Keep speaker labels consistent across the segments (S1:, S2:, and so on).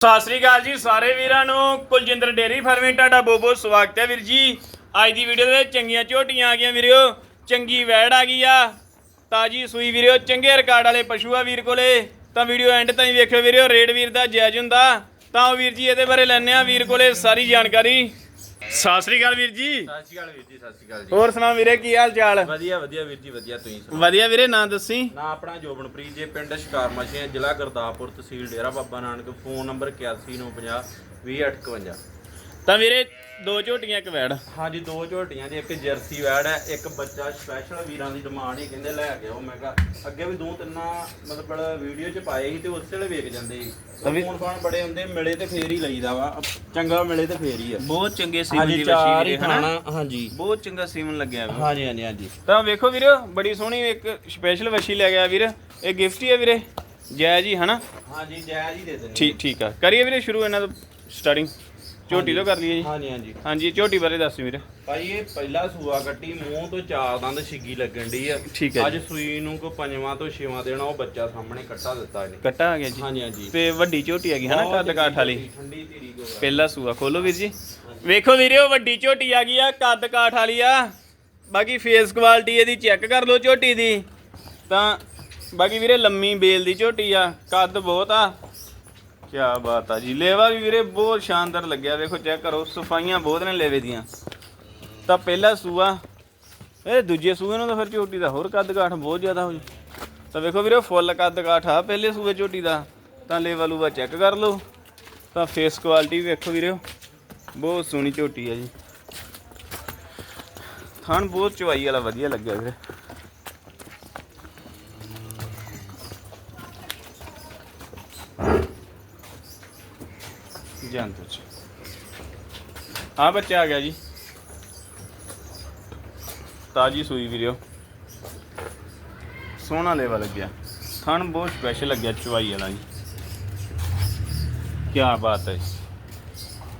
S1: ਸਤਿ ਸ੍ਰੀ ਅਕਾਲ ਜੀ ਸਾਰੇ ਵੀਰਾਂ ਨੂੰ। ਕੁਲਜਿੰਦਰ ਡੇਰੀ ਫਾਰਮਿੰਗ, ਤੁਹਾਡਾ ਬਹੁਤ ਬਹੁਤ ਸਵਾਗਤ ਹੈ ਵੀਰ ਜੀ। ਅੱਜ ਦੀ ਵੀਡੀਓ ਦੇ ਵਿੱਚ ਚੰਗੀਆਂ ਝੋਟੀਆਂ ਆ ਗਈਆਂ ਵੀਰਿਓ ਚੰਗੀ ਵੈੜ ਆ ਗਈ ਆ। ਤਾਜੀ ਸੂਈ ਵੀਰਿਓ ਚੰਗੇ ਰਿਕਾਰਡ ਵਾਲੇ ਪਸ਼ੂ ਆ ਵੀਰ ਕੋਲੇ। ਤਾਂ ਵੀਡੀਓ ਐਂਡ ਤਾਈਂ ਵੇਖਿਓ ਵੀਰਿਓ ਰੇਡ ਵੀਰ ਦਾ ਜੈਜ ਹੁੰਦਾ। ਤਾਂ ਉਹ ਵੀਰ ਜੀ ਇਹਦੇ ਬਾਰੇ ਲੈਣੇ ਆ ਵੀਰ ਕੋਲੇ ਸਾਰੀ ਜਾਣਕਾਰੀ। ਸਤਿ ਸ੍ਰੀ ਅਕਾਲ ਵੀਰ ਜੀ।
S2: ਸਤਿ ਸ਼੍ਰੀ ਅਕਾਲ ਵੀਰ ਜੀ ਸਤਿ ਸ਼੍ਰੀ ਅਕਾਲ ਜੀ।
S1: ਹੋਰ ਸੁਣਾ ਵੀਰੇ ਕੀ ਹਾਲ ਚਾਲ?
S2: ਵਧੀਆ ਵਧੀਆ ਵੀਰ ਜੀ ਵਧੀਆ ਤੁਸੀਂ ਸੁਣਾਓ?
S1: ਵਧੀਆ ਵੀਰੇ ਨਾਂ ਦੱਸੀ।
S2: ਨਾ ਆਪਣਾ ਜੋਬਨਪ੍ਰੀਤ ਜੇ ਪਿੰਡ ਸ਼ਿਕਾਰ ਮਸ਼ੀਆਂ ਜ਼ਿਲ੍ਹਾ ਗੁਰਦਾਸਪੁਰ ਤਹਿਸੀਲ ਡੇਰਾ ਬਾਬਾ ਨਾਨਕ ਫੋਨ ਨੰਬਰ 819050 20851
S1: ਤਾਂ ਵੀਰੇ ਦੋ ਝੋਟੀਆਂ ਇੱਕ ਵੈੜ।
S2: ਹਾਂਜੀ ਦੋ ਝੋਟੀਆਂ ਦੀ ਇੱਕ ਜਰਸੀ ਵੈੜ ਹੈ ਇੱਕ ਬੱਚਾ ਸਪੈਸ਼ਲ ਵੀਰਾਂ ਦੀ ਡਿਮਾਂਡ ਹੀ ਕਹਿੰਦੇ ਲੈ ਕੇ ਆਓ। ਮੈਂ ਕਿਹਾ ਅੱਗੇ ਵੀ ਦੋ ਤਿੰਨਾਂ ਮਤਲਬ ਵੀਡੀਓ ਚ ਪਾਏ ਸੀ ਤੇ ਉਸੇ ਵੇਲੇ ਵੇਖ ਜਾਂਦੇ ਸੀ। ਫੋਨ ਫਾਨ ਬੜੇ ਹੁੰਦੇ ਮਿਲੇ ਤੇ ਫੇਰ ਹੀ ਲਈਦਾ ਵਾ। ਚੰਗਾ ਮਿਲੇ ਤੇ ਫੇਰ ਹੀ ਆ।
S1: ਬਹੁਤ ਚੰਗੇ ਸੀਮਨ
S2: ਹਾਂਜੀ
S1: ਦੀ
S2: ਚਾਰ
S1: ਵਸ਼ੀ
S2: ਹੀ
S1: ਵੀਰੇ ਹਨਾ?
S2: ਖਾਣਾ ਹਾਂਜੀ।
S1: ਬਹੁਤ ਚੰਗਾ ਸੀਮਨ ਲੱਗਿਆ ਵਾ।
S2: ਹਾਂਜੀ ਹਾਂਜੀ ਹਾਂਜੀ।
S1: ਤਾਂ ਵੇਖੋ ਵੀਰੋ ਬੜੀ ਸੋਹਣੀ ਇੱਕ ਸਪੈਸ਼ਲ ਵਸ਼ੀ ਲੈ ਗਿਆ ਵੀਰ। ਇਹ ਗਿਫਟ ਹੀ ਹੈ ਵੀਰੇ। ਜੈ ਜੀ ਹਨਾ?
S2: ਹਾਂਜੀ ਜਾਇਜ਼ ਹੀ ਦੇ ਦਿੰਦੇ
S1: ਠੀਕ ਠੀਕ ਆ। ਕਰੀਏ ਵੀਰੇ ਸ਼ੁਰੂ ਇਹਨਾਂ ਤੋਂ ਸਟਾਰਟਿੰਗ ਝੋਟੀ ਤੋਂ ਕਰ ਲਈਏ ਜੀ।
S2: ਹਾਂਜੀ ਹਾਂਜੀ।
S1: ਹਾਂਜੀ ਝੋਟੀ ਬਾਰੇ ਦੱਸ ਵੀਰੇ।
S2: ਭਾਈ ਇਹ ਪਹਿਲਾ ਸੂਆ ਕੱਟੀ ਮੂੰਹ ਤੋਂ ਚਾਰ ਦੰਦ ਛਿੱਗੀ ਲੱਗਣ ਦੀ ਆ।
S1: ਠੀਕ ਹੈ
S2: ਅੱਜ ਸੂਈ ਨੂੰ ਕੋ ਪੰਜਵਾਂ ਤੋਂ ਛੇਵਾਂ ਦੇਣਾ ਉਹ ਬੱਚਾ ਸਾਹਮਣੇ ਕੱਟਾ ਦਿੱਤਾ ਇਹਨੇ।
S1: ਕੱਟਾ ਆ ਗਿਆ ਜੀ।
S2: ਹਾਂਜੀ ਹਾਂਜੀ।
S1: ਤੇ ਵੱਡੀ ਝੋਟੀ ਹੈਗੀ ਹਨਾ ਕੱਦ ਕਾਠ ਵਾਲੀ?
S2: ਠੰਡੀ ਧੀਰੀ ਕੋ
S1: ਪਹਿਲਾ ਸੂਆ ਖੋਲੋ ਵੀਰ ਜੀ। ਵੇਖੋ ਵੀਰਿਓ ਵੱਡੀ ਝੋਟੀ ਆ ਗਈ ਆ ਕੱਦ ਕਾਠ ਵਾਲੀ ਆ। ਬਾਕੀ ਫੇਸ ਕੁਆਲਿਟੀ ਇਹਦੀ ਚੈੱਕ ਕਰ ਲਓ ਝੋਟੀ ਦੀ। ਤਾਂ ਬਾਕੀ ਵੀਰੇ ਲੰਮੀ ਬੇਲ ਦੀ ਝੋਟੀ ਆ ਕੱਦ ਬਹੁਤ ਆ। ਕੀ ਬਾਤ ਆ ਜੀ। ਲੇਵਾ ਵੀ ਵੀਰੇ ਬਹੁਤ ਸ਼ਾਨਦਾਰ ਲੱਗਿਆ। ਵੇਖੋ ਚੈੱਕ ਕਰੋ, ਸਫਾਈਆਂ ਬਹੁਤ ਨੇ ਲੇਵੇ ਦੀਆਂ। ਤਾਂ ਪਹਿਲਾ ਸੂਆ, ਇਹ ਦੂਜੇ ਸੂਏ ਨੂੰ ਤਾਂ ਫਿਰ ਝੋਟੀ ਦਾ ਹੋਰ ਕੱਦ ਕਾਠ ਬਹੁਤ ਜ਼ਿਆਦਾ ਹੋ ਜੀ ਤਾਂ ਵੇਖੋ ਵੀਰੇ, ਫੁੱਲ ਕੱਦ ਕਾਠ ਆ ਪਹਿਲੇ ਸੂਏ ਝੋਟੀ ਦਾ। ਤਾਂ ਲੇਵਾ ਲੂਵਾ ਚੈੱਕ ਕਰ ਲਓ। ਤਾਂ ਫੇਸ ਕੁਆਲਿਟੀ ਵੇਖੋ ਵੀਰਿਓ ਬਹੁਤ ਸੋਹਣੀ ਝੋਟੀ ਆ ਜੀ। ਥਣ ਬਹੁਤ ਚਵਾਈ ਵਾਲਾ ਵਧੀਆ ਲੱਗਿਆ ਵੀਰੇ। ਜਾਂਦੇ ਚ। ਆ ਬੱਚਾ ਆ ਗਿਆ ਜੀ। ਤਾਜੀ ਸੂਈ ਵੀਰਿਓ ਸੋਹਣਾ ਲੇਵਾ ਲੱਗਿਆ। ਥਣ ਬਹੁਤ ਸਪੈਸ਼ਲ ਲੱਗਿਆ ਚਵਾਈ ਵਾਲਾ ਜੀ। ਕੀ ਬਾਤ ਹੈ।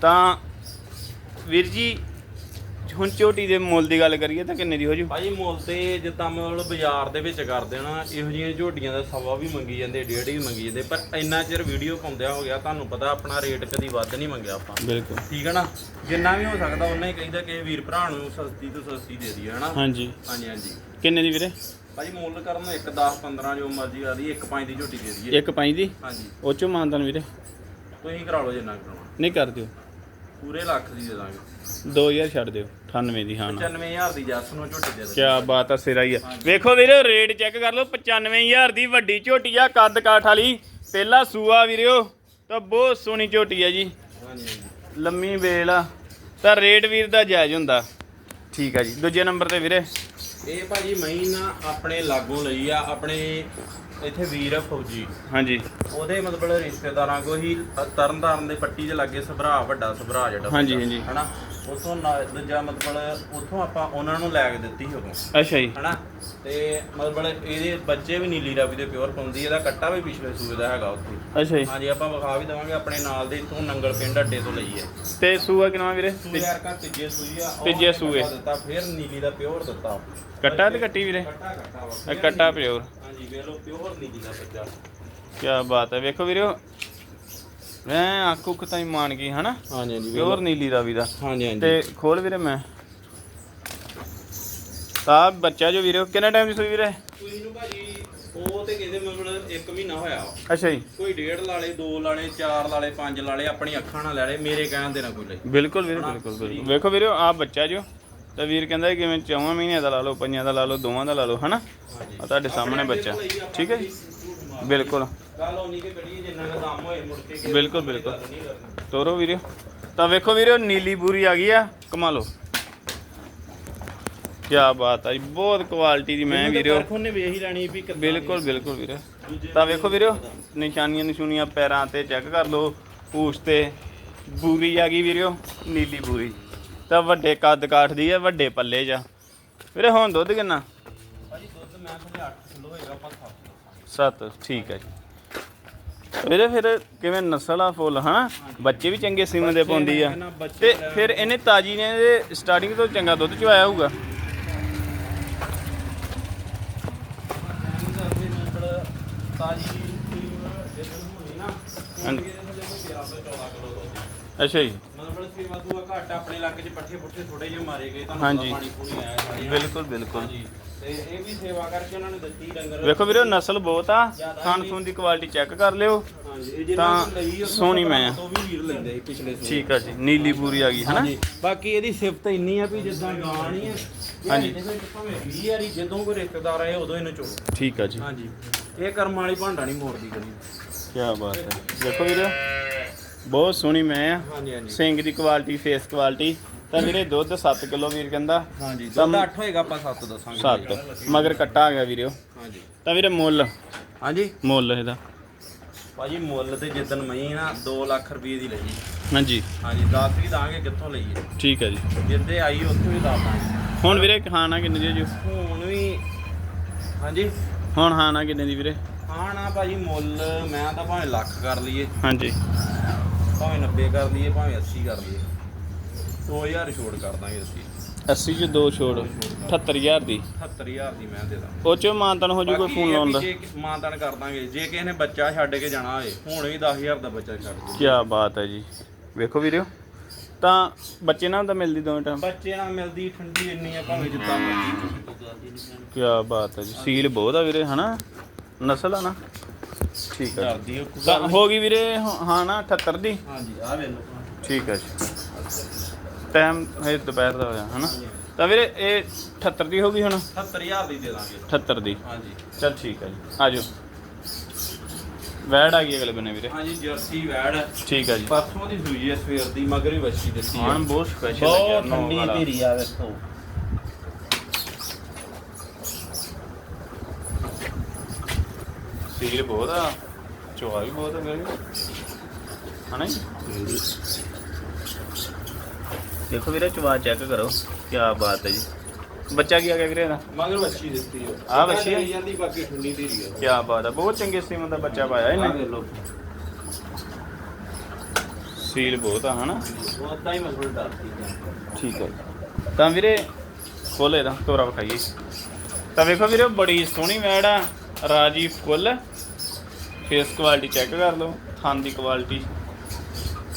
S1: ਤਾਂ ਵੀਰ ਜੀ ਹੁਣ ਝੋਟੀ ਦੇ ਮੁੱਲ ਦੀ ਗੱਲ ਕਰੀਏ ਤਾਂ ਕਿੰਨੇ ਦੀ ਹੋ ਜੂ?
S2: ਭਾਈ ਮੁੱਲ ਤੇ ਜਿੱਦਾਂ ਮਤਲਬ ਬਾਜ਼ਾਰ ਦੇ ਵਿੱਚ ਕਰ ਦੇਣਾ ਇਹੋ ਜਿਹੀਆਂ ਝੋਟੀਆਂ ਦਾ ਸਵਾ ਵੀ ਮੰਗੀ ਜਾਂਦੇ ਡੇਢ ਵੀ ਮੰਗੀ ਜਾਂਦੇ ਪਰ ਇੰਨਾ ਚਿਰ ਵੀਡੀਓ ਪਾਉਂਦਿਆਂ ਹੋ ਗਿਆ ਤੁਹਾਨੂੰ ਪਤਾ ਆਪਣਾ ਰੇਟ ਕਦੀ ਵੱਧ ਨਹੀਂ ਮੰਗਿਆ ਆਪਾਂ।
S1: ਬਿਲਕੁਲ।
S2: ਠੀਕ ਹੈ ਨਾ? ਜਿੰਨਾ ਵੀ ਹੋ ਸਕਦਾ ਉਹਨਾਂ ਹੀ ਕਹੀਦਾ ਕਿ ਵੀਰ ਭਰਾ ਨੂੰ ਸਸਤੀ ਤੋਂ ਸਸਤੀ ਦੇ ਦਈਏ ਹਨਾ?
S1: ਹਾਂਜੀ।
S2: ਹਾਂਜੀ ਹਾਂਜੀ।
S1: ਕਿੰਨੇ ਦੀ ਵੀਰੇ?
S2: ਭਾਈ ਮੁੱਲ ਕਰਨ ਨੂੰ 1 10 15 ਜੋ ਮਰਜ਼ੀ ਆ ਦੀ 1 5 ਦੀ ਝੋਟੀ ਦੇ ਦਈਏ।
S1: ਇੱਕ ਪੰਜ ਦੀ?
S2: ਹਾਂਜੀ।
S1: ਉਹ ਚੋਂ ਮਾਨਦਾਨ ਵੀਰੇ?
S2: ਤੁਸੀਂ ਕਰਾ ਲਓ ਜਿੰਨਾ ਕਰਾਉਣਾ।
S1: ਨਹੀਂ ਕਰ ਦਿਓ।
S2: ਪੂਰੇ ਲੱਖ ਦੀ ਦੇ ਦਾਂਗੇ।
S1: 2000 ਛੱਡ ਦਿਓ 98 ਦੀ ਹਾਂ
S2: 95000 ਦੀ ਜੱਸ ਨੂੰ ਝੋਟੀ ਦੇ
S1: ਕੀ
S2: ਦਾਂਗੇ
S1: ਬਾਤ ਆ ਸਿਰਾ ਹੀ ਆ। ਵੇਖੋ ਵੀਰੇ ਰੇਟ ਚੈੱਕ ਕਰ ਲਓ 95000 ਦੀ ਵੱਡੀ ਝੋਟੀ ਆ ਕੱਦ ਕਾਠ ਵਾਲੀ। ਪਹਿਲਾ ਸੂਆ ਵੀਰਿਓ ਤਾਂ ਬਹੁਤ ਸੋਹਣੀ ਝੋਟੀ ਆ ਜੀ। ਲੰਮੀ ਵੇਲ ਆ ਤਾਂ ਰੇਟ ਵੀਰ ਦਾ ਜਾਇਜ਼ ਹੁੰਦਾ। ਠੀਕ ਆ ਜੀ ਦੂਜੇ ਨੰਬਰ ਤੇ ਵੀਰੇ।
S2: ਇਹ ਭਾਜੀ ਮਹੀਨਾ ਆਪਣੇ ਲਾਗੋਂ ਲਈ ਆ ਆਪਣੇ ਇੱਥੇ ਵੀਰ ਆ ਫੌਜੀ।
S1: ਹਾਂਜੀ।
S2: ਉਹਦੇ ਮਤਲਬ ਰਿਸ਼ਤੇਦਾਰਾਂ ਕੋ ਹੀ ਤਰਨਤਾਰਨ ਦੇ ਪੱਟੀ ਦੇ ਲਾਗੇ ਸਭਰਾ ਵੱਡਾ ਸਭਰਾ ਜਿਹੜਾ
S1: ਹਾਂਜੀ, ਹਾਂਜੀ।
S2: ਹਨਾ? ਉਥੋਂ ਦੂਜਾ ਮਤਲਬ ਉਥੋਂ ਆਪਾਂ ਉਹਨਾਂ ਨੂੰ ਲੈ ਕੇ ਦਿੱਤੀ ਉਦੋਂ।
S1: ਅੱਛਾ ਜੀ।
S2: ਹਨਾ? ਤੇ ਮਤਲਬ ਇਹਦੇ ਬੱਚੇ ਵੀ ਨੀਲੀ ਰਾਵੀ ਦੇ ਪਿਓਰ ਪਾਉਂਦੀ ਇਹਦਾ ਕੱਟਾ ਵੀ ਪਿਛਲੇ ਸੂਏ ਦਾ ਹੈਗਾ ਉੱਥੇ।
S1: ਅੱਛਾ ਜੀ।
S2: ਹਾਂਜੀ ਆਪਾਂ ਵਿਖਾ ਵੀ ਦਵਾਂਗੇ ਆਪਣੇ ਨਾਲ ਦੇ ਇਥੋਂ ਨੰਗਲ ਪਿੰਡ ਅੱਡੇ ਤੋਂ ਲਈ ਹੈ
S1: ਤੇ ਸੂਆ ਕਿਨਵਾ ਵੀਰੇ?
S2: ਸੂਏ ਯਾਰ ਕਾ ਤੀਜੇ ਸੂਈ ਆ
S1: ਤੀਜੇ ਸੂਏ।
S2: ਦਿੱਤਾ ਫਿਰ ਨੀਲੀ ਦਾ ਪਿਓਰ ਦਿੱਤਾ।
S1: ਕੱਟਾ ਤੇ ਕੱਟੀ ਵੀਰੇ?
S2: ਕੱਟਾ ਕੱਟਾ ਵਾ।
S1: ਕੱਟਾ ਪਿਓਰ
S2: ਹਾਂਜੀ ਵੇਖ ਲਓ ਪਿਓਰ ਨੀਲੀ ਦਾ ਬੱਚਾ
S1: ਕੀ ਬਾਤ ਹੈ ਵੇਖੋ ਵੀਰੇ ਮੈਂ ਅੱਖ ਉੱਖ ਤਾਂ ਹੀ ਮਾਨ ਗਈ ਹਨਾ?
S2: ਹਾਂਜੀ ਹਾਂਜੀ
S1: ਪਿਓਰ ਨੀਲੀ ਰਾਵੀ ਦਾ।
S2: ਹਾਂਜੀ ਹਾਂਜੀ।
S1: ਤੇ ਖੋਲ ਵੀਰੇ ਮੈਂ। ਤਾਂ ਬੱਚਾ ਜੋ ਵੀਰੇ ਕਿੰਨਾ ਟਾਈਮ ਦੀ ਸੂਈ ਵੀਰੇ?
S2: ਤੁਸੀਂ ਨੂੰ ਭਾਜੀ ਉਹ ਤੇ ਕਹਿੰਦੇ ਮਤਲਬ 1 ਮਹੀਨਾ ਹੋਇਆ ਵਾ।
S1: ਅੱਛਾ ਜੀ।
S2: ਕੋਈ ਡੇਢ ਲਾਲੇ ਦੋ ਲਾਲੇ ਚਾਰ ਲਾਲੇ ਪੰਜ ਲਾਲੇ ਆਪਣੀ ਅੱਖਾਂ ਨਾਲ ਲੈ ਲੈ ਮੇਰੇ ਕਹਿਣ ਦੇ ਨਾ ਕੋਈ ਲਈ।
S1: ਬਿਲਕੁਲ ਵੀਰੇ ਬਿਲਕੁਲ ਬਿਲਕੁਲ। ਵੇਖੋ ਵੀਰੇ ਆ ਬੱਚਾ ਜੋ ਤਾਂ ਵੀਰ ਕਹਿੰਦਾ ਕਿਵੇਂ ਚੌਵਾਂ ਮਹੀਨਿਆਂ ਦਾ ਲਾ ਲਓ ਪੰਜਾਂ ਦਾ ਲਾ ਲਓ ਦੋਵਾਂ ਦਾ ਲਾ ਲਓ ਹਨਾ? ਆ ਤੁਹਾਡੇ ਸਾਹਮਣੇ ਬੱਚਾ। ਠੀਕ ਹੈ ਜੀ? ਬਿਲਕੁਲ।
S2: ਗੱਲ ਹੋਣੀ ਕਿ ਕੜੀ ਜਿੰਨਾ ਦਾ ਦਾਮ ਹੋਏ ਮੁੜ ਕੇ ਕਿਸੇ
S1: ਬਿਲਕੁਲ ਬਿਲਕੁਲ।
S2: ਗੱਲ ਨਹੀਂ ਕਰਨੀ।
S1: ਤੋਰੋ ਵੀਰੇ ਤਾਂ ਵੇਖੋ ਵੀਰੇ ਨੀਲੀ ਬੂਰੀ ਆ ਗਈ ਆ ਕਮਾ ਲਓ। ਕੀ ਬਾਤ ਆ ਜੀ ਬਹੁਤ ਕੁਆਲਿਟੀ ਦੀ ਮੈਂ ਵੀਰੇ
S2: ਉਹਨੇ ਵੇਖ ਹੀ ਲੈਣੀ ਵੀ ਕਿੱਦਾਂ
S1: ਬਿਲਕੁਲ ਬਿਲਕੁਲ ਵੀਰੇ ਤਾਂ ਵੇਖੋ ਵੀਰੇ ਨਿਸ਼ਾਨੀਆਂ ਨਿਸ਼ੂਨੀਆਂ ਪੈਰਾਂ ਤੇ ਚੈੱਕ ਕਰ ਲਓ ਪੂਛ ਤੇ ਬੂਰੀ ਆ ਗਈ ਵੀਰੇ ਨੀਲੀ ਬੂਰੀ। ਤਾਂ ਵੱਡੇ ਕੱਦ ਕਾਠ ਦੀ ਆ ਵੱਡੇ ਪੱਲੇ ਜਾ ਵੀਰੇ ਹੁਣ ਦੁੱਧ ਕਿੰਨਾ?
S2: ਭਾਜੀ ਦੁੱਧ ਮੈਂ ਤੁਹਾਡੇ 8 ਕਿਲੋ ਹੋਏਗਾ ਆਪਾਂ ਖਾ
S1: 7 ਠੀਕ ਹੈ ਜੀ। ਵੀਰੇ ਫਿਰ ਕਿਵੇਂ ਨਸਲ ਆ ਫੁੱਲ ਹਨਾ? ਬੱਚੇ ਵੀ ਚੰਗੇ ਸਿਮ ਦੇ ਪਾਉਂਦੀ ਆ। ਤੇ ਫਿਰ ਇਹਨੇ ਤਾਜੀ ਨੇ ਇਹਦੇ ਸਟਾਰਟਿੰਗ ਤੋਂ ਚੰਗਾ ਦੁੱਧ ਚਵਾਇਆ ਹੋਊਗਾ?
S2: ਤਾਜੀ ਜਿਹੜੀ ਹੋਣੀ ਨਾ
S1: ਹਾਂਜੀ।
S2: ਉਹਦੇ ਥੱਲੇ ਕੋਈ ਪਿਆਰ 14 ਕਿਲੋ ਦੁੱਧ
S1: ਅੱਛਾ ਜੀ।
S2: ਮਤਲਬ ਸੇਵਾ ਸੂਆ ਘੱਟ ਆਪਣੇ ਇਲਾਕੇ 'ਚ ਪੱਠੇ ਪੁੱਠੇ ਥੋੜੇ ਜਿਹੇ ਮਾਰੇ ਗਏ ਤੁਹਾਨੂੰ ਪਾਣੀ ਪੂਣੀ ਆਇਆ ਸਾਰੇ।
S1: ਬਿਲਕੁਲ ਬਿਲਕੁਲ।
S2: ਤੇ ਇਹ ਵੀ ਸੇਵਾ ਕਰਕੇ ਉਹਨਾਂ ਨੇ ਦਿੱਤੀ ਡੰਗਰ।
S1: ਵੇਖੋ ਵੀਰੋ ਨਸਲ ਬਹੁਤ ਆ। ਖਾਣ ਖੂਨ ਦੀ ਕੁਆਲਿਟੀ ਚੈੱਕ ਕਰ ਲਿਓ। ਤਾਂ ਸੋਹਣੀ ਮੈਂ ਆ।
S2: ਤੋਂ ਵੀ ਵੀਰ ਲੈਂਦੇ ਸੀ ਪਿਛਲੇ ਸਾਲ।
S1: ਠੀਕ ਆ ਜੀ ਨੀਲੀ ਪੂਰੀ ਆ ਗਈ ਹਨਾ?
S2: ਬਾਕੀ ਇਹਦੀ ਸਿਫਤ ਇੰਨੀ ਆ ਵੀ ਜਿੱਦਾਂ ਗਾਂ ਨਹੀਂ ਹੈ
S1: ਹਾਂਜੀ।
S2: ਭਾਵੇਂ 20 ਵਾਰੀ ਜਦੋਂ ਕੋਈ ਰਿਸ਼ਤੇਦਾਰ ਆਏ ਉਦੋਂ ਇਹਨੂੰ ਚੋਲੋ
S1: ਠੀਕ ਆ ਜੀ।
S2: ਹਾਂਜੀ ਇਹ ਕਰਮ ਵਾਲੀ ਭਾਂਡਾ ਨਹੀਂ ਮੋੜਦੀ ਕਦੀ।
S1: ਕੀ ਬਾਤ ਹੈ। ਦੇਖੋ ਵੀਰੋ ਬਹੁਤ ਸੋਹਣੀ ਮੈਂ ਆ।
S2: ਹਾਂਜੀ ਹਾਂਜੀ।
S1: ਸਿੰਗ ਦੀ ਕੁਆਲਿਟੀ ਫੇਸ ਕੁਆਲਿਟੀ ਤਾਂ ਵੀਰੇ ਦੁੱਧ 7 ਕਿਲੋ ਵੀਰ ਕਹਿੰਦਾ।
S2: ਹਾਂਜੀ ਦੁੱਧ 8 ਹੋਏਗਾ ਆਪਾਂ 7 ਦੱਸਾਂਗੇ
S1: 7 ਮਗਰ ਕੱਟਾ ਆ ਗਿਆ ਵੀਰੋ
S2: ਹਾਂਜੀ।
S1: ਤਾਂ ਵੀਰੇ ਮੁੱਲ।
S2: ਹਾਂਜੀ?
S1: ਮੁੱਲ ਇਹਦਾ।
S2: ਭਾਜੀ ਮੁੱਲ ਤੇ ਜਿੱਦਣ ਮਈ ਨਾ 2 ਲੱਖ ਰੁਪਏ ਦੀ ਲਈ।
S1: ਹਾਂਜੀ।
S2: ਹਾਂਜੀ ਦੱਸ ਵੀ ਦਾਂਗੇ ਕਿੱਥੋਂ ਲਈਏ?
S1: ਠੀਕ ਹੈ ਜੀ।
S2: ਜਿੱਦੇ ਆਈ ਉੱਥੋਂ ਦੱਸ ਦਾਂਗੇ।
S1: ਹੁਣ ਵੀਰੇ ਖਾਣਾ ਕਿੰਨੇ ਦੀ ਜੀ?
S2: ਹੁਣ ਵੀ ਹਾਂਜੀ?
S1: ਹੁਣ ਖਾਣਾ ਕਿੰਨੇ ਦੀ ਵੀਰੇ?
S2: ਹਾਂ ਨਾ ਭਾਜੀ ਮੁੱਲ ਮੈਂ ਤਾਂ ਭਾਵੇਂ ਲੱਖ ਕਰ ਲਈਏ।
S1: ਹਾਂਜੀ।
S2: ਭਾਵੇਂ 90 ਕਰ ਲਈਏ ਭਾਵੇਂ 80 ਕਰ ਲਈਏ। 2000 ਛੋੜ ਕਰ ਦਾਂਗੇ ਅਸੀਂ।
S1: 80 ਚ ਦੋ ਛੋੜ 78000 ਦੀ।
S2: 78000 ਦੀ ਮੈਂ ਦੇ ਦਾਂ।
S1: ਉਹ ਚ ਮਾਨਤਨ ਹੋ ਜੂ ਕੋਈ ਫੋਨ ਲਾਉਣ ਦਾ।
S2: ਮਾਨਦਾਨ ਕਰ ਦਾਂਗੇ ਜੇ ਕਿਸੇ ਨੇ ਬੱਚਾ ਛੱਡ ਕੇ ਜਾਣਾ ਹੋਏ ਹੁਣ ਵੀ 10000 ਦਾ ਬੱਚਾ ਛੱਡ ਦੇ
S1: ਕੀ ਬਾਤ ਹੈ ਜੀ। ਵੇਖੋ ਵੀਰਿਓ ਤਾਂ ਬੱਚੇ ਨਾਲ ਤਾਂ ਮਿਲਦੀ ਦੋਵੇਂ ਟਾਈਮ
S2: ਬੱਚੇ ਨਾਲ ਮਿਲਦੀ ਠੰਡੀ ਇੰਨੀ ਆ ਭਾਵੇਂ ਜਿੱਦਾਂ ਮਰਜ਼ੀ।
S1: ਕੀ ਬਾਤ ਹੈ ਜੀ ਸੀਲ ਬਹੁਤ ਆ ਵੀਰੇ ਹਨਾ? ਨਸਲ ਆ ਨਾ। ਠੀਕ ਹੈ ਜੀ। ਤਾਂ ਹੋ ਗਈ ਵੀਰੇ ਹ- ਹਾਂ ਨਾ 78 ਦੀ?
S2: ਹਾਂਜੀ ਆ ਵੇ ਲੋ
S1: ਠੀਕ ਹੈ ਜੀ। ਟਾਈਮ ਹੈ ਦੁਪਹਿਰ ਦਾ ਹੋਇਆ ਹਨਾ? ਤਾਂ ਵੀਰੇ ਇਹ 78 ਦੀ ਹੋ ਗਈ ਹੁਣ?
S2: 70000 ਦੀ ਦੇ ਦਾਂਗੇ।
S1: 78 ਦੀ।
S2: ਹਾਂਜੀ।
S1: ਚਲ ਠੀਕ ਹੈ ਜੀ। ਆ ਜਾਓ ਵੈੜ ਆ ਗਈ ਅਗਲੇ ਬੰਨੇ ਵੀਰੇ।
S2: ਹਾਂਜੀ ਜਰਸੀ ਵੈੜ।
S1: ਠੀਕ ਹੈ ਜੀ।
S2: ਪਰਸੋਂ ਦੀ ਸੂਈ ਹੈ ਸਵੇਰ ਦੀ ਮਗਰ ਹੀ ਵੱਛੀ ਦਿੱਤੀ
S1: ਹਾਂ ਬਹੁਤ ਸਪੈਸ਼ਲ ਹੈ
S2: ਬਹੁਤ ਠੰਡੀ। ਧੀਰੀ ਆ ਵੇਖੋ।
S1: ਸੀਲ ਬਹੁਤ ਆ ਚੋਆ ਵੀ ਬਹੁਤ ਆ ਮੇਰੇ ਹਨਾ ਜੀ? ਦੇਖੋ ਵੀਰੇ ਚਵਾ ਚੈੱਕ ਕਰੋ ਕੀ ਬਾਤ ਹੈ ਜੀ। ਬੱਚਾ ਕੀ ਆ ਗਿਆ ਵੀਰੇ ਦਾ
S2: ਮਗਰ ਵੱਛੀ ਦਿੱਤੀ ਹੈ
S1: ਆਹ ਵੱਛੀ ਹੈ?
S2: ਜਾਂਦੀ ਬਾਕੀ ਠੰਡੀ ਧੀਰੀ ਹੈ
S1: ਕੀ ਬਾਤ ਹੈ ਬਹੁਤ ਚੰਗੇ ਸੀਮਨ ਦਾ ਬੱਚਾ ਪਾਇਆ
S2: ਆ
S1: ਇਹਨੇ ਸੀਲ ਬਹੁਤ ਆ ਹਨਾ?
S2: ਉਹ ਤਾਂ ਹੀ ਡਰਦੀ ਹੈ
S1: ਠੀਕ ਹੈ ਤਾਂ ਵੀਰੇ ਖੋਲੇ ਦਾ ਤੋਰਾ ਵਿਖਾਈਏ। ਤਾਂ ਵੇਖੋ ਵੀਰੇ ਬੜੀ ਸੋਹਣੀ ਮੈੜ ਆ ਰਾਜੀ ਫੁੱਲ। ਫੇਸ ਕੁਆਲਿਟੀ ਚੈੱਕ ਕਰ ਲਓ ਥਣ ਦੀ ਕੁਆਲਿਟੀ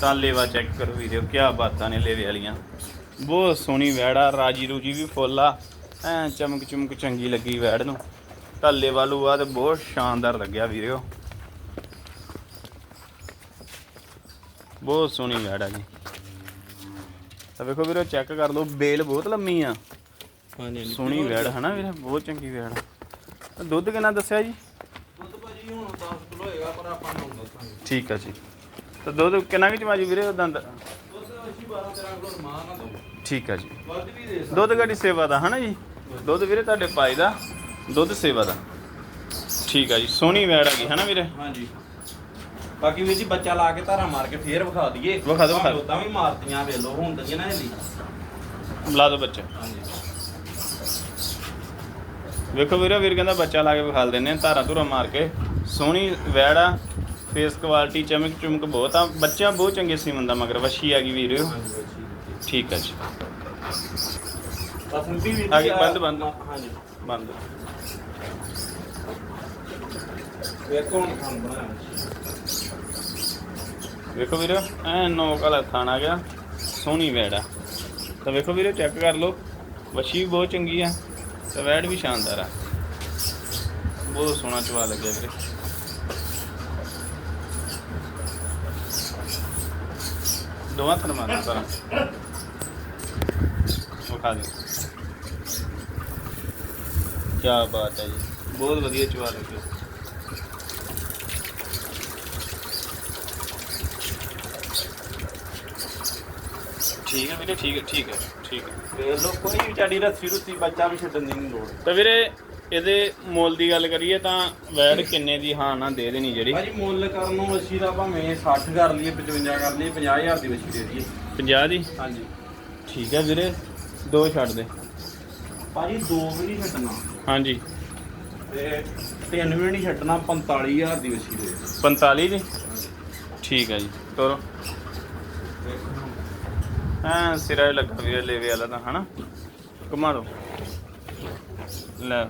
S1: ਤਾਂ ਲੇਵਾ ਚੈੱਕ ਕਰੋ ਵੀਡੀਓ ਕੀ ਬਾਤਾਂ ਨੇ ਲੇਵੇ ਵਾਲੀਆਂ। ਬਹੁਤ ਸੋਹਣੀ ਵੈੜ ਆ ਰਾਜੀ ਰੂਜੀ ਵੀ ਫੁੱਲ ਆ। ਐ ਚਮਕ ਚਮਕ ਚੰਗੀ ਲੱਗੀ ਵੈੜ ਨੂੰ। ਤਾਂ ਲੇਵਾ ਲੂਆ ਤੇ ਬਹੁਤ ਸ਼ਾਨਦਾਰ ਲੱਗਿਆ ਵੀਡੀਓ ਬਹੁਤ ਸੋਹਣੀ ਵੈੜ ਆ ਜੀ। ਤਾਂ ਵੇਖੋ ਵੀਰੋ ਚੈੱਕ ਕਰ ਲਓ ਬੇਲ ਬਹੁਤ ਲੰਮੀ ਆ।
S2: ਹਾਂਜੀ
S1: ਸੋਹਣੀ ਵੈੜ ਹਨਾ ਵੀਰੇ ਬਹੁਤ ਚੰਗੀ ਵੈੜ ਆ। ਦੁੱਧ ਕਿੰਨਾ ਦੱਸਿਆ ਜੀ?
S2: ਦੁੱਧ ਭਾਜੀ ਹੁਣ 10 ਕਿਲੋ ਹੋਏਗਾ ਪਰ ਆਪਾਂ ਨੂੰ ਦੱਸਾਂਗੇ
S1: ਠੀਕ ਆ ਜੀ। ਤਾਂ ਦੁੱਧ ਕਿੰਨਾ ਕਿ ਚਵਾਜੀ ਵੀਰੇ ਉਹ ਦੰਦ?
S2: ਦੁੱਧ ਅਸੀਂ 12 13 ਕਿਲੋ ਮਾਂ ਨਾ ਦੋ
S1: ਠੀਕ ਆ ਜੀ।
S2: ਵੱਧ ਵੀ ਦੇ ਸਕਦੇ
S1: ਦੁੱਧ ਗਾੜੀ ਸੇਵਾ ਦਾ ਹਨਾ ਜੀ? ਦੁੱਧ ਵੀਰੇ ਤੁਹਾਡੇ ਪਾਈ ਦਾ ਦੁੱਧ ਸੇਵਾ ਦਾ। ਠੀਕ ਆ ਜੀ ਸੋਹਣੀ ਵੈੜ ਆ ਗਈ ਹਨਾ ਵੀਰੇ?
S2: ਹਾਂਜੀ। ਬਾਕੀ ਵੀਰ ਜੀ ਬੱਚਾ ਲਾ ਕੇ ਧਾਰਾ ਮਾਰ ਕੇ ਫੇਰ ਵਿਖਾ ਦਈਏ।
S1: ਵਿਖਾ ਦਿਓ, ਵਿਖਾ ਦਿਓ।
S2: ਉਦਾਂ ਵੀ ਮਾਰਤੀਆਂ ਵੇ ਲੋ ਹੁਣ ਤਾਂ ਨਾ ਇਹਦੀ
S1: ਲਾ ਦੋ ਬੱਚਾ।
S2: ਹਾਂਜੀ।
S1: ਵੇਖੋ ਵੀਰੇ ਵੀਰ ਕਹਿੰਦਾ ਬੱਚਾ ਲਾ ਕੇ ਵਿਖਾਲ ਦਿੰਨੇ ਆ ਧਾਰਾ ਧੁਰਾ ਮਾਰ ਕੇ। ਸੋਹਣੀ ਵੈੜ ਆ ਫੇਸ ਕੁਆਲਿਟੀ ਚਮਕ ਚੁਮਕ ਬਹੁਤ ਆ। ਬੱਚਾ ਬਹੁਤ ਚੰਗੇ ਸੀਮਨ ਦਾ ਮਗਰ ਵਸ਼ੀ ਆ ਗਈ ਵੀਰੇ। ਠੀਕ ਆ ਜੀ।
S2: ਬਸ ਹੁੰਦੀ ਵੀ
S1: ਆਗੇ ਬੰਦ, ਬੰਦ।
S2: ਹਾਂਜੀ
S1: ਬੰਦ।
S2: ਵੇਖੋ ਹੁਣ ਖਾਣ ਬਣਾਇਆ
S1: ਵੇਖੋ ਵੀਰੇ ਐ ਨੋਕ ਵਾਲਾ ਥਾਣ ਆ ਗਿਆ। ਸੋਹਣੀ ਵੈੜ ਆ। ਤਾਂ ਵੇਖੋ ਵੀਰੇ ਚੈੱਕ ਕਰ ਲਓ। ਵਸ਼ੀ ਵੀ ਬਹੁਤ ਚੰਗੀ ਆ ਤੇ ਵੈੜ ਵੀ ਸ਼ਾਨਦਾਰ ਆ। ਬਹੁਤ ਸੋਹਣਾ ਚਵਾ ਲੱਗਿਆ ਵੀਰੇ। ਦੋਵਾਂ ਦੇ। ਕੀ ਬਾਤ ਹੈ ਜੀ। ਬਹੁਤ ਵਧੀਆ ਚਵਾ ਠੀਕ ਹੈ ਵੀਰੇ ਠੀਕ ਹੈ ਠੀਕ ਹੈ ਠੀਕ ਹੈ।
S2: ਵੇਖ ਲੋ ਕੋਈ ਵਿਚਾਰੀ ਰੱਸੀ ਰੁੱਸੀ ਬੱਚਾ ਵੀ ਛੱਡਣ ਦੀ ਨਹੀਂ ਲੋੜ।
S1: ਤਾਂ ਵੀਰੇ ਇਹਦੇ ਮੁੱਲ ਦੀ ਗੱਲ ਕਰੀਏ ਤਾਂ ਵੈੜ ਕਿੰਨੇ ਦੀ ਹਾਂ ਨਾ ਦੇ ਦੇਣੀ ਜਿਹੜੀ।
S2: ਭਾਜੀ ਮੁੱਲ ਕਰਨ ਨੂੰ ਵੱਛੀ ਦਾ ਭਾਵੇਂ 60 ਕਰ ਲਈਏ 55 ਕਰ ਲਈਏ 50000 ਦੀ ਵੱਛੀ ਦੇ ਦਈਏ।
S1: 50 ਦੀ?
S2: ਹਾਂਜੀ।
S1: ਠੀਕ ਹੈ ਵੀਰੇ ਦੋ ਛੱਡ ਦੇ।
S2: ਭਾਜੀ ਦੋ ਵੀ ਨਹੀਂ ਛੱਡਣਾ।
S1: ਹਾਂਜੀ।
S2: ਤੇ ਤਿੰਨ ਵੀ ਨਹੀਂ ਛੱਡਣਾ 45000 ਦੀ ਵੱਛੀ ਦੇ
S1: 45 ਦੀ? ਠੀਕ ਹੈ ਜੀ ਤੋਰੋ। ਹਾਂ ਸਿਰਾ ਲੱਗਾ ਵੀਰੇ ਲੇਵੇ ਵਾਲਾ ਤਾਂ ਹਨਾ? ਘੁਮਾ ਦੋ। ਲੈ।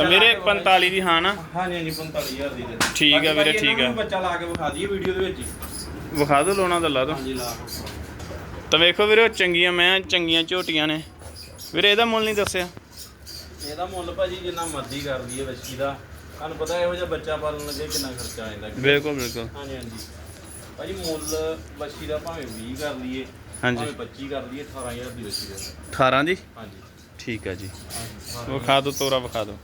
S1: ਤਾਂ ਵੀਰੇ 45 ਦੀ ਹਾਂ ਨਾ?
S2: ਹਾਂਜੀ ਹਾਂਜੀ 45000 ਦੀ ਦੇ
S1: ਠੀਕ ਆ
S2: ਬਾਕੀ
S1: ਵੀਰੇ, ਠੀਕ ਆ।
S2: ਨੂੰ ਬੱਚਾ ਲਾ ਕੇ ਵਿਖਾ ਦਈਏ ਵੀਡੀਓ ਦੇ ਵਿੱਚ। ਹੀ
S1: ਵਿਖਾ ਦੋ ਲੋਣਾ ਤਾਂ ਲਾ ਦੋ
S2: ਹਾਂਜੀ ਲਾ
S1: ਤਾਂ ਵੇਖੋ ਵੀਰੇ ਉਹ ਚੰਗੀਆਂ ਮੈਂ ਚੰਗੀਆਂ ਝੋਟੀਆਂ ਨੇ। ਵੀਰੇ ਇਹਦਾ ਮੁੱਲ ਨਹੀਂ ਦੱਸਿਆ।
S2: ਇਹਦਾ ਮੁੱਲ ਭਾਜੀ ਜਿੰਨਾ ਮਰਜ਼ੀ ਕਰ ਲਈਏ ਬੱਚੀ ਦਾ। ਤੁਹਾਨੂੰ ਪਤਾ ਇਹੋ ਜਿਹਾ ਬੱਚਾ ਪਾਲਣ ਲੱਗੇ ਕਿੰਨਾ ਖਰਚਾ ਆ ਜਾਂਦਾ।
S1: ਬਿਲਕੁਲ ਬਿਲਕੁਲ।
S2: ਹਾਂਜੀ ਹਾਂਜੀ। ਭਾਜੀ ਮੁੱਲ ਬੱਚੀ ਦਾ ਭਾਵੇਂ 20 ਕਰ ਲਈਏ
S1: ਹਾਂਜੀ।
S2: ਭਾਵੇਂ 25 ਕਰ ਲਈਏ 18000 ਦੀ ਬੱਚੀ ਦੇ।
S1: 18 ਦੀ?
S2: ਹਾਂਜੀ।
S1: ਠੀਕ ਆ ਜੀ।
S2: ਹਾਂਜੀ
S1: ਵਿਖਾ ਦੋ ਤੋਰਾ ਵਿਖਾ ਦੋ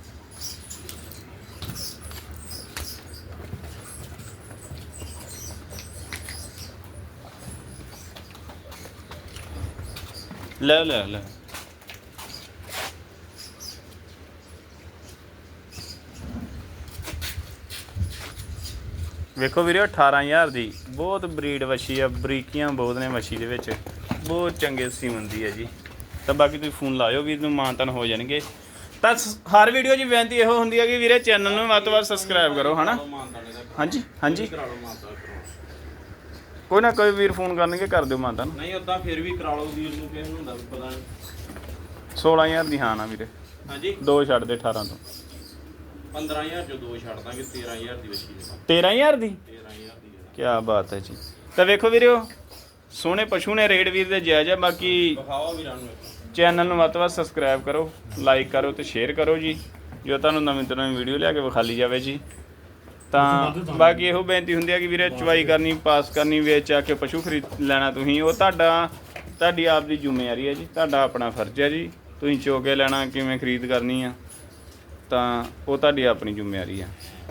S1: ਲੈ ਲੈ ਲੈ। ਵੇਖੋ ਵੀਰੇ 18000 ਦੀ। ਬਹੁਤ ਬਰੀਡ ਵਛੀ ਆ ਬਰੀਕੀਆਂ ਬਹੁਤ ਨੇ ਵਛੀ ਦੇ ਵਿੱਚ। ਬਹੁਤ ਚੰਗੇ ਸੀਮਨ ਦੀ ਹੈ ਜੀ। ਤਾਂ ਬਾਕੀ ਤੁਸੀਂ ਫੋਨ ਲਾਇਓ ਵੀਰ ਨੂੰ ਮਾਨਤਨ ਹੋ ਜਾਣਗੇ। ਤਾਂ ਹਰ ਵੀਡੀਓ 'ਚ ਬੇਨਤੀ ਇਹੋ ਹੁੰਦੀ ਹੈ ਕਿ ਵੀਰੇ ਚੈਨਲ ਨੂੰ ਵੱਧ ਤੋਂ ਵੱਧ ਸਬਸਕ੍ਰਾਈਬ ਕਰੋ ਹਨਾ? ਹਾਂਜੀ ਹਾਂਜੀ
S2: ਕਰਾ ਲਓ ਮਾਤਾ ਕਰਾਓ।
S1: ਕੋਈ ਨਾ ਕੋਈ ਵੀਰ ਫੋਨ ਕਰਨਗੇ ਕਰ ਦਿਓ ਮਾਨਤਨ
S2: ਨਹੀਂ ਉਦਾਂ ਫਿਰ ਵੀ ਕਰਾ ਲਓ ਵੀਰ ਨੂੰ ਕਿਸੇ ਨੂੰ ਹੁੰਦਾ ਪਤਾ ਨਹੀਂ।
S1: 16000 ਦੀ ਹਾਂ ਨਾ ਵੀਰੇ।
S2: ਹਾਂਜੀ?
S1: ਦੋ ਛੱਡ ਦੇ 18 ਤੋਂ।
S2: 15000 ਚੋਂ ਦੋ ਛੱਡ ਦਾਂਗੇ 13000 ਦੀ ਬੱਚੀ ਦੇ
S1: 13000 ਦੀ?
S2: 13000 ਦੀ
S1: ਕੀ ਬਾਤ ਹੈ ਜੀ। ਤਾਂ ਵੇਖੋ ਵੀਰਿਓ ਸੋਹਣੇ ਪਸ਼ੂ ਨੇ ਰੇਡ ਵੀਰ ਦੇ ਜਾਇਜ਼ ਹੈ ਬਾਕੀ
S2: ਵਿਖਾਓ ਵੀਰਾਂ ਨੂੰ।
S1: ਚੈਨਲ ਨੂੰ ਵੱਧ ਸਬਸਕ੍ਰਾਈਬ ਕਰੋ ਲਾਈਕ ਕਰੋ ਤੇ ਸ਼ੇਅਰ ਕਰੋ ਜੀ। ਜੋ ਤੁਹਾਨੂੰ ਨਵੀਂ ਤੋਂ ਨਵੀਂ ਵੀਡੀਓ ਲਿਆ ਕੇ ਵਿਖਾਲੀ ਜਾਵੇ ਜੀ। ਤਾਂ ਬਾਕੀ ਇਹੋ ਬੇਨਤੀ ਹੁੰਦੀ ਹੈ ਕਿ ਵੀਰੇ ਚੁਆਈ ਕਰਨੀ ਪਾਸ ਕਰਨੀ ਵੇਚ ਆ ਕੇ ਪਸ਼ੂ ਖਰੀਦ ਲੈਣਾ ਤੁਸੀਂ ਉਹ ਤੁਹਾਡਾ ਤੁਹਾਡੀ ਆਪ ਦੀ ਜ਼ਿੰਮੇਵਾਰੀ ਹੈ ਜੀ ਤੁਹਾਡਾ ਆਪਣਾ ਫਰਜ਼ ਹੈ ਜੀ ਤੁਸੀਂ ਚੋ ਕੇ ਲੈਣਾ ਕਿਵੇਂ ਖਰੀਦ ਕਰਨੀ ਆ ਤਾਂ ਉਹ ਤੁਹਾਡੀ ਆਪਣੀ ਜ਼ਿੰਮੇਵਾਰੀ ਆ।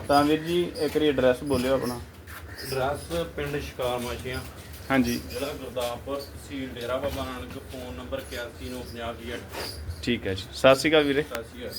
S1: ਤਾਂ ਵੀਰ ਜੀ ਇੱਕ ਵਾਰੀ ਐਡਰੈਸ ਬੋਲਿਓ ਆਪਣਾ।
S2: ਐਡਰੈਸ ਪਿੰਡ ਸ਼ਿਕਾਰ ਮਾਸ਼ੀਆਂ
S1: ਹਾਂਜੀ।
S2: ਜ਼ਿਲ੍ਹਾ ਗੁਰਦਾਸਪੁਰ ਤਹਿਸੀਲ ਡੇਰਾ ਬਾਬਾ ਨਾਨਕ ਫੋਨ ਨੰਬਰ 819508
S1: ਠੀਕ ਹੈ ਜੀ। ਸਤਿ ਸ਼੍ਰੀ ਅਕਾਲ ਵੀਰੇ।
S2: ਸਤਿ ਸ਼੍ਰੀ ਅਕਾਲ।